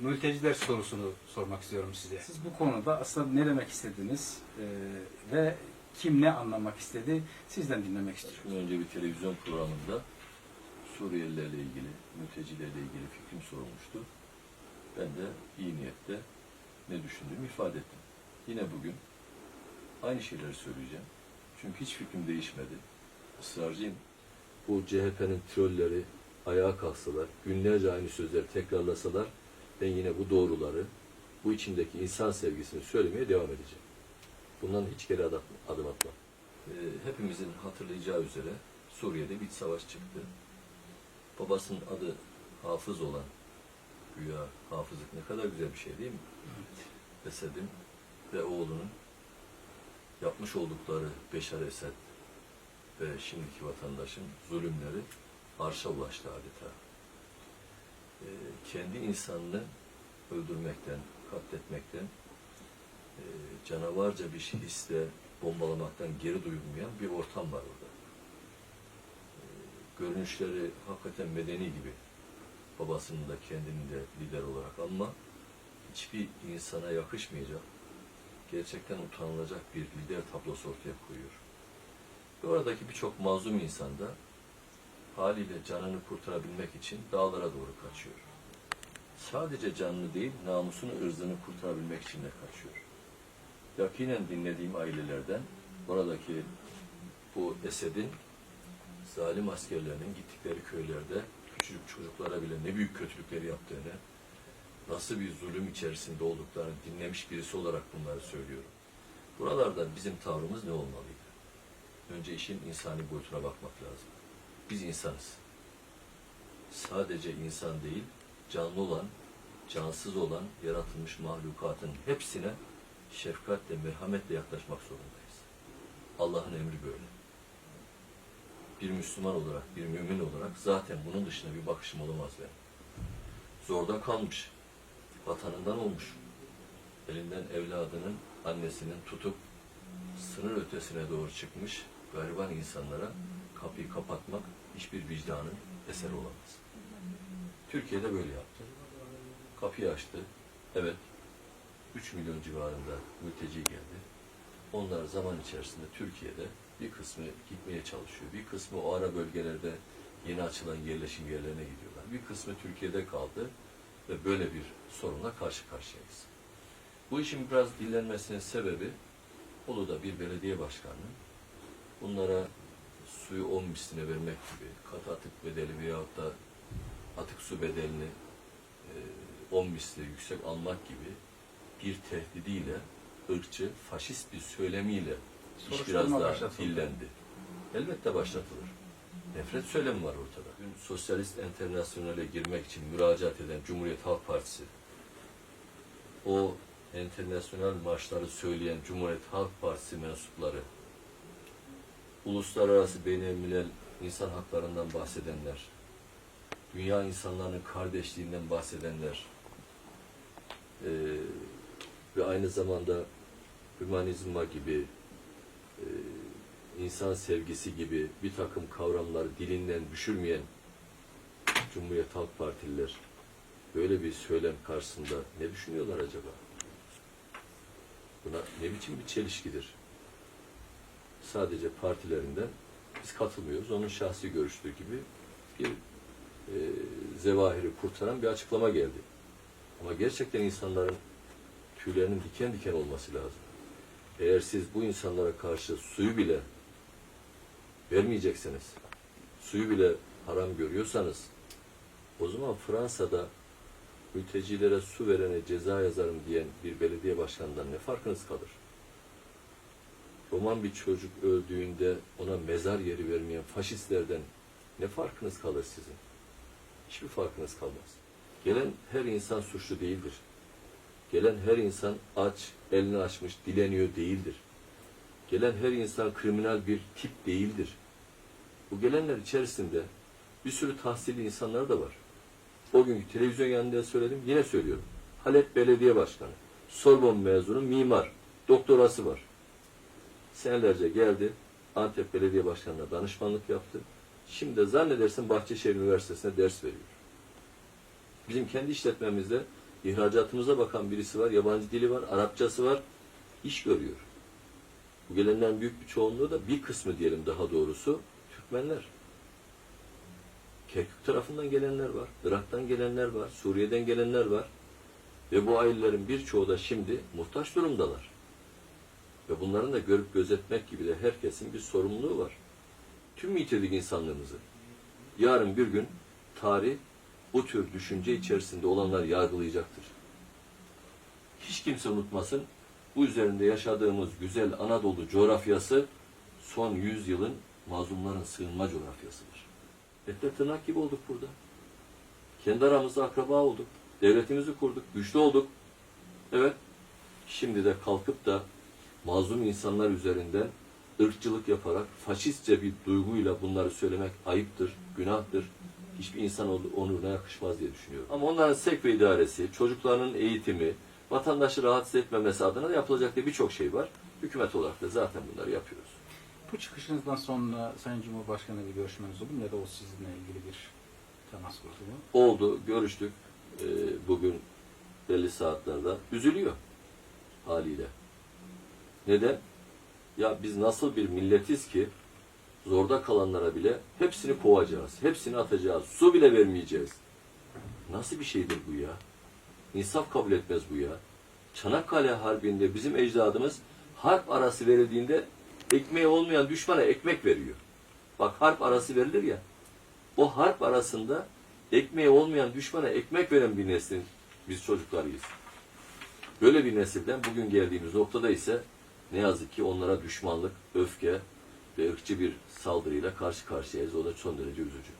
mülteciler sorusunu sormak istiyorum size. Siz bu konuda aslında ne demek istediniz e, ve kim ne anlamak istedi sizden dinlemek istiyorum. Şimdi önce bir televizyon programında Suriyelilerle ilgili, mültecilerle ilgili fikrim sorulmuştu. Ben de iyi niyetle ne düşündüğümü ifade ettim. Yine bugün aynı şeyleri söyleyeceğim. Çünkü hiç fikrim değişmedi. Israrcıyım. Bu CHP'nin trolleri ayağa kalksalar, günlerce aynı sözleri tekrarlasalar ben yine bu doğruları, bu içimdeki insan sevgisini söylemeye devam edeceğim. Bundan hiç geri adım, adım atmam. Hepimizin hatırlayacağı üzere Suriye'de bir savaş çıktı. Babasının adı Hafız olan, güya hafızlık ne kadar güzel bir şey değil mi? Esed'in ve oğlunun yapmış oldukları Beşar Esed ve şimdiki vatandaşın zulümleri arşa ulaştı adeta. Ee, kendi insanını öldürmekten, katletmekten, e, canavarca bir hisle bombalamaktan geri duyulmayan bir ortam var orada. E, görünüşleri hakikaten medeni gibi. Babasının da kendini de lider olarak ama hiçbir insana yakışmayacak, gerçekten utanılacak bir lider tablosu ortaya koyuyor. Ve oradaki birçok mazlum insan da haliyle canını kurtarabilmek için dağlara doğru kaçıyor. Sadece canını değil, namusunu, ırzını kurtarabilmek için de kaçıyor. Yakinen dinlediğim ailelerden oradaki bu Esed'in zalim askerlerinin gittikleri köylerde küçücük çocuklara bile ne büyük kötülükleri yaptığını, nasıl bir zulüm içerisinde olduklarını dinlemiş birisi olarak bunları söylüyorum. Buralarda bizim tavrımız ne olmalıydı? Önce işin insani boyutuna bakmak lazım. Biz insanız. Sadece insan değil, canlı olan, cansız olan yaratılmış mahlukatın hepsine şefkatle, merhametle yaklaşmak zorundayız. Allah'ın emri böyle. Bir Müslüman olarak, bir mümin olarak zaten bunun dışında bir bakışım olamaz benim. Zorda kalmış, vatanından olmuş, elinden evladının, annesinin tutup sınır ötesine doğru çıkmış gariban insanlara kapıyı kapatmak hiçbir vicdanın eseri olamaz. Türkiye'de böyle yaptı. Kapıyı açtı. Evet, 3 milyon civarında mülteci geldi. Onlar zaman içerisinde Türkiye'de bir kısmı gitmeye çalışıyor. Bir kısmı o ara bölgelerde yeni açılan yerleşim yerlerine gidiyorlar. Bir kısmı Türkiye'de kaldı ve böyle bir sorunla karşı karşıyayız. Bu işin biraz dillenmesinin sebebi Bolu'da bir belediye başkanının bunlara suyu on misline vermek gibi katı atık bedeli veyahut da atık su bedelini e, on misli yüksek almak gibi bir tehdidiyle ırkçı, faşist bir söylemiyle iş biraz daha dillendi. Elbette başlatılır. Nefret söylemi var ortada. Dün Sosyalist Enternasyonel'e girmek için müracaat eden Cumhuriyet Halk Partisi, o enternasyonel marşları söyleyen Cumhuriyet Halk Partisi mensupları, uluslararası beynelmilel insan haklarından bahsedenler, dünya insanlarının kardeşliğinden bahsedenler eee, ve aynı zamanda hümanizma gibi eee, insan sevgisi gibi bir takım kavramları dilinden düşürmeyen Cumhuriyet Halk Partililer böyle bir söylem karşısında ne düşünüyorlar acaba? Buna ne biçim bir çelişkidir? Sadece partilerinden biz katılmıyoruz. Onun şahsi görüştüğü gibi bir e, zevahiri kurtaran bir açıklama geldi. Ama gerçekten insanların tüylerinin diken diken olması lazım. Eğer siz bu insanlara karşı suyu bile vermeyecekseniz, suyu bile haram görüyorsanız, o zaman Fransa'da mültecilere su verene ceza yazarım diyen bir belediye başkanından ne farkınız kalır? Roman bir çocuk öldüğünde ona mezar yeri vermeyen faşistlerden ne farkınız kalır sizin? Hiçbir farkınız kalmaz. Gelen her insan suçlu değildir. Gelen her insan aç, elini açmış, dileniyor değildir. Gelen her insan kriminal bir tip değildir. Bu gelenler içerisinde bir sürü tahsilli insanlar da var. O günkü televizyon yanında söyledim, yine söylüyorum. Halep Belediye Başkanı, Sorbon mezunu, mimar, doktorası var. Senelerce geldi, Antep Belediye Başkanı'na danışmanlık yaptı. Şimdi de zannedersin Bahçeşehir Üniversitesi'ne ders veriyor. Bizim kendi işletmemizde İhracatımıza bakan birisi var, yabancı dili var, Arapçası var, iş görüyor. Bu gelenlerin büyük bir çoğunluğu da bir kısmı diyelim daha doğrusu Türkmenler. Kerkük tarafından gelenler var, Irak'tan gelenler var, Suriye'den gelenler var. Ve bu ailelerin birçoğu da şimdi muhtaç durumdalar. Ve bunların da görüp gözetmek gibi de herkesin bir sorumluluğu var. Tüm yitirdik insanlığımızı. Yarın bir gün tarih bu tür düşünce içerisinde olanlar yargılayacaktır. Hiç kimse unutmasın, bu üzerinde yaşadığımız güzel Anadolu coğrafyası son yüzyılın mazlumların sığınma coğrafyasıdır. Etle tırnak gibi olduk burada. Kendi aramızda akraba olduk. Devletimizi kurduk, güçlü olduk. Evet, şimdi de kalkıp da mazlum insanlar üzerinden ırkçılık yaparak faşistçe bir duyguyla bunları söylemek ayıptır, günahtır. Hiçbir insan onuruna yakışmaz diye düşünüyorum. Ama onların sevk ve idaresi, çocuklarının eğitimi, vatandaşı rahatsız etmemesi adına da yapılacak da birçok şey var. Hükümet olarak da zaten bunları yapıyoruz. Bu çıkışınızdan sonra Sayın Cumhurbaşkanı bir görüşmeniz oldu mu ya da o sizinle ilgili bir temas kurdu mu? Oldu, görüştük. Ee, bugün belli saatlerde. Üzülüyor haliyle. Neden? Ya biz nasıl bir milletiz ki zorda kalanlara bile hepsini kovacağız, hepsini atacağız, su bile vermeyeceğiz. Nasıl bir şeydir bu ya? İnsaf kabul etmez bu ya. Çanakkale Harbi'nde bizim ecdadımız harp arası verildiğinde ekmeği olmayan düşmana ekmek veriyor. Bak harp arası verilir ya. O harp arasında ekmeği olmayan düşmana ekmek veren bir neslin biz çocuklarıyız. Böyle bir nesilden bugün geldiğimiz noktada ise ne yazık ki onlara düşmanlık, öfke ve ırkçı bir saldırıyla karşı karşıyayız. O da son derece üzücü.